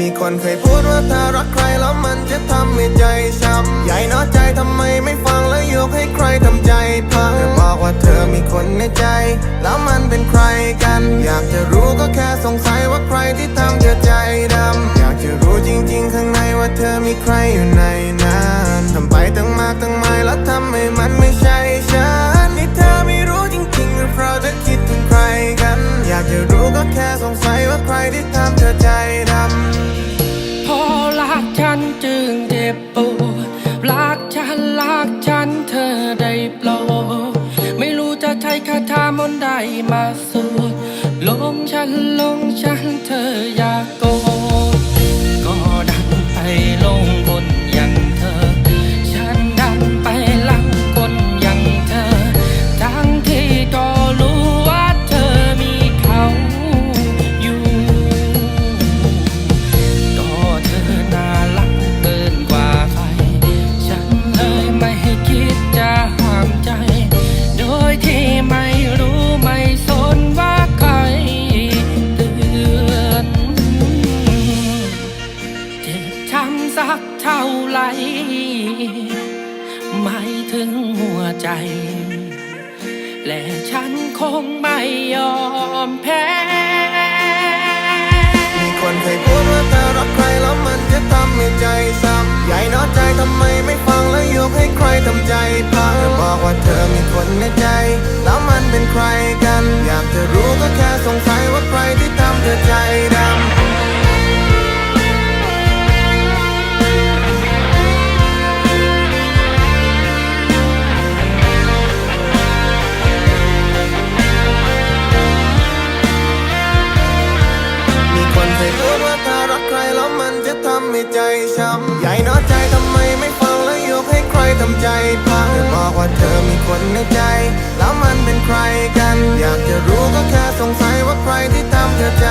มีคนเคยพูดว่าถ้ารักใครแล้วมันจะทำให้ใจช้ำใหญ่น้อใจทำไมไม่ฟังแล้วยกให้ใครทำใจพังเธอบอกว่าเธอมีคนในใจ แล้วมันเป็นใครกัน อยากจะรู้ก็แค่สงสัยว่าใครที่ทำเธอใจดำอยากจะรู้จริง ๆ ข้างในว่าเธอมีใครอยู่ในนั้นทำไปตั้งมากตั้งหมายแล้วทำให้มันไม่ใช่ฉันนี่เธอไม่รู้จริงๆหรือเปล่าเธอคิดถึงใครกัน อยากจะรู้ก็แค่สงสัยว่าใครที่ทำเธอใจดำ เจ็บปวดรักฉันรักฉันเธอได้โปรดไม่รู้จะใช้คาถามนต์ใดมาสวดลงฉันลงฉันเธออย่าโกรธ ไหรไม่ถึงหัวใจ และฉันคงไม่ยอมแพ้ ให้ใจช้ำใหญ่น้อใจทำไมไม่ฟังแล้วยกให้ใครทำใจพังบอกว่าเธอมีคนในใจ แล้วมันเป็นใครกัน อยากจะรู้ก็แค่สงสัยว่าใครที่ทำเธอใจ